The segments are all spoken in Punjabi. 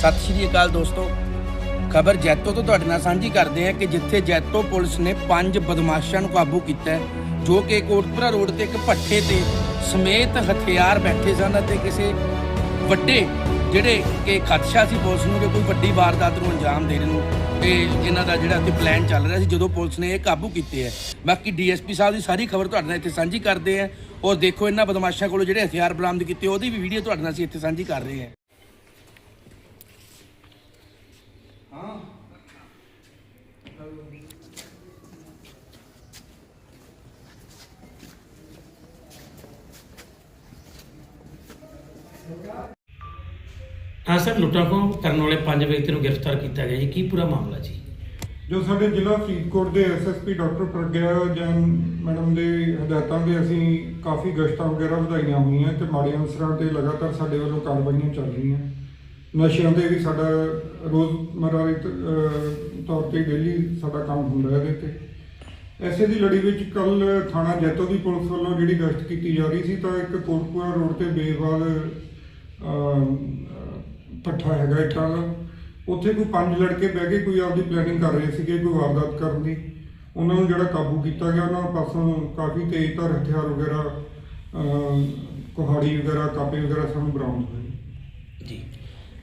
ਸਤਿ ਸ਼੍ਰੀ ਅਕਾਲ ਦੋਸਤੋ। ਖਬਰ ਜੈਤੋ ਤੋਂ ਤੁਹਾਡੇ ਨਾਲ ਸਾਂਝੀ ਕਰਦੇ ਹਾਂ ਕਿ ਜਿੱਥੇ ਜੈਤੋ ਪੁਲਿਸ ਨੇ ਪੰਜ ਬਦਮਾਸ਼ਾਂ ਨੂੰ ਕਾਬੂ ਕੀਤਾ ਜੋ ਕਿ ਕੋਟਪੁਰਾ ਰੋਡ ਤੇ ਇੱਕ ਭੱਠੇ ਤੇ ਸਮੇਤ ਹਥਿਆਰ ਬੈਠੇ ਸਨ ਅਤੇ ਕਿਸੇ ਵੱਡੇ ਜਿਹੜੇ ਕਿ ਖਦਸ਼ਾ ਸੀ ਪੁਲਿਸ ਨੂੰ, ਕਿ ਕੋਈ ਵੱਡੀ ਵਾਰਦਾਤ ਨੂੰ ਅੰਜਾਮ ਦੇਣ ਨੂੰ, ਤੇ ਇਹਨਾਂ ਦਾ ਜਿਹੜਾ ਉੱਥੇ ਪਲਾਨ ਚੱਲ ਰਿਹਾ ਸੀ, ਜਦੋਂ ਪੁਲਿਸ ਨੇ ਇਹ ਕਾਬੂ ਕੀਤੇ ਹੈ। ਬਾਕੀ ਡੀਐਸਪੀ ਸਾਹਿਬ ਦੀ ਸਾਰੀ ਖਬਰ ਤੁਹਾਡੇ ਨਾਲ ਇੱਥੇ ਸਾਂਝੀ ਕਰਦੇ ਹਾਂ, ਔਰ ਦੇਖੋ ਇਹਨਾਂ ਬਦਮਾਸ਼ਾਂ ਕੋਲੋਂ ਜਿਹੜੇ ਹਥਿਆਰ ਬਰਾਮਦ ਕੀਤੇ, ਉਹਦੀ ਵੀ ਵੀਡੀਓ ਤੁਹਾਡੇ ਨਾਲ ਅਸੀਂ ਇੱਥੇ ਸਾਂਝੀ ਕਰ ਰਹੇ ਹਾਂ। ਹਾਂ। ਸਰ ਲੁੱਟਾਂ ਖੋਹ ਕਰਨ ਵਾਲੇ ਪੰਜ ਵਿਅਕਤੀ ਨੂੰ ਗ੍ਰਿਫਤਾਰ ਕੀਤਾ ਗਿਆ ਜੀ। ਕੀ ਪੂਰਾ ਮਾਮਲਾ ਜੀ? ਜੋ ਸਾਡੇ ਜ਼ਿਲ੍ਹਾ ਫਰੀਦਕੋਟ ਦੇ SSP doctor Pragya Jain madam ਦੇ ਹਦਾਇਤਾਂ ਦੇ ਅਸੀਂ ਕਾਫੀ ਗਸ਼ਤਾਂ ਵਗੈਰਾ ਵਧਾਈਆਂ ਹੋਈਆਂ ਤੇ ਮਾੜੇ ਅਨਸਰਾਂ ਤੇ ਲਗਾਤਾਰ ਸਾਡੇ ਵੱਲੋਂ ਕਾਰਵਾਈਆਂ ਚੱਲ ਰਹੀਆਂ। ਨਸ਼ਿਆਂ ਤੇ ਵੀ ਸਾਡਾ ਰੋਜ਼ਮਰਰਾ ਦੀ ਤ- ਅਹ ਤੌਰ ਤੇ ਡੇਲੀ ਸਾਡਾ ਕੰਮ ਹੁੰਦਾ ਹੈ ਇਹਦੇ ਤੇ। ਐਸੇ ਦੀ ਲੜੀ ਵਿੱਚ ਕੱਲ ਥਾਣਾ ਜੈਤੋ ਦੀ ਪੁਲਿਸ ਵੱਲੋਂ ਜਿਹੜੀ ਗਸ਼ਤ ਕੀਤੀ ਜਾ ਰਹੀ ਸੀ ਤਾਂ ਇੱਕ ਕੋਟਪੁਰਾ ਰੋਡ ਤੇ ਬੇਵਾਲ ਅਹ, ਪੱਠਾ ਹੈਗਾ ਇੱਟਾਂ ਦਾ ਉੱਥੇ ਕੋਈ ਪੰਜ ਲੜਕੇ ਬਹਿ ਕੇ ਕੋਈ ਆਪਦੀ ਪਲੈਨਿੰਗ ਕਰ ਰਹੇ ਸੀਗੇ ਕੋਈ ਵਾਰਦਾਤ ਕਰਨ ਦੀ। ਉਹਨਾਂ ਨੂੰ ਜਿਹੜਾ ਕਾਬੂ ਕੀਤਾ ਗਿਆ ਉਹਨਾਂ ਪਾਸੋਂ ਕਾਫੀ ਤੇਜ਼ ਧਾਰ ਹਥਿਆਰ ਵਗੈਰਾ ਅਹ, ਕੁਹਾੜੀ ਵਗੈਰਾ ਕਾਪੇ ਵਗੈਰਾ ਸਾਨੂੰ ਬਰਾਮਦ ਹੋਏ।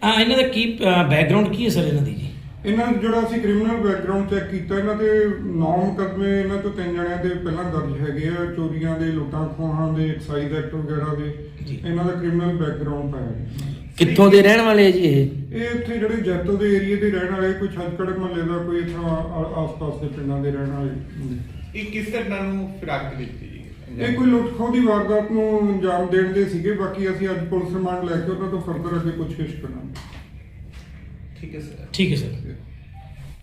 ਆ ਇਹਨਾਂ ਦਾ ਕੀ ਬੈਕਗ੍ਰਾਉਂਡ ਕੀ ਹੈ ਸਰ ਇਹਨਾਂ ਦੀ ਜੀ ਇਹਨਾਂ ਜਿਹੜਾ ਅਸੀਂ ਕ੍ਰਿਮੀਨਲ ਬੈਕਗ੍ਰਾਉਂਡ ਚੈੱਕ ਕੀਤਾ ਇਹਨਾਂ ਦੇ ਨੌ ਮੁਕੱਦਮੇ ਇਹਨਾਂ ਤੋਂ ਤਿੰਨ ਜਣਿਆਂ ਦੇ ਪਹਿਲਾਂ ਦਰਜ ਹੈਗੇ ਆ ਚੋਰੀਆਂ ਦੇ ਲੁੱਟਾਂ ਖੋਹਾਂ ਦੇ ਐਕਸਾਈਜ਼ ਐਕਟ ਵਗੈਰਾ ਦੇ। ਇਹਨਾਂ ਦਾ ਕ੍ਰਿਮੀਨਲ ਬੈਕਗ੍ਰਾਉਂਡ ਗਿਆ ਕਿੱਥੋਂ ਦੇ ਰਹਿਣ ਵਾਲੇ ਆ ਜੀ ਇਹ ਇਹ ਇੱਥੇ ਜਿਹੜੇ ਜੈਤੋ ਦੇ ਏਰੀਏ ਦੇ ਰਹਿਣ ਵਾਲੇ ਕੋਈ ਛੱਜਕੜ ਮਹੱਲੇ ਦਾ ਕੋਈ ਇੱਥੋਂ ਆਸ-ਪਾਸ ਦੇ ਪਿੰਡਾਂ ਦੇ ਰਹਿਣ ਵਾਲੇ। ਇਹ ਕਿਸ ਘਟਨਾ ਨੂੰ ਫਿਰਾਕ ਦਿੱਤੀ ਇਹ ਕੋਈ ਲੁੱਟ-ਖੋਹ ਦੀ ਵਾਰਦਾਤ ਨੂੰ ਅੰਜਾਮ ਦੇਣ ਦੇ ਸੀਗੇ ਬਾਕੀ ਅਸੀਂ ਅੱਜ ਪੁਲਿਸ ਰਿਮਾਂਡ ਲੈ ਕੇ ਉਹਨਾਂ ਤੋਂ ਫਰਦਰ ਅੱਗੇ ਪੁੱਛਗਿੱਛ ਕਰਾਂਗੇ। ਠੀਕ ਹੈ ਸਰ। ਠੀਕ ਹੈ ਸਰ।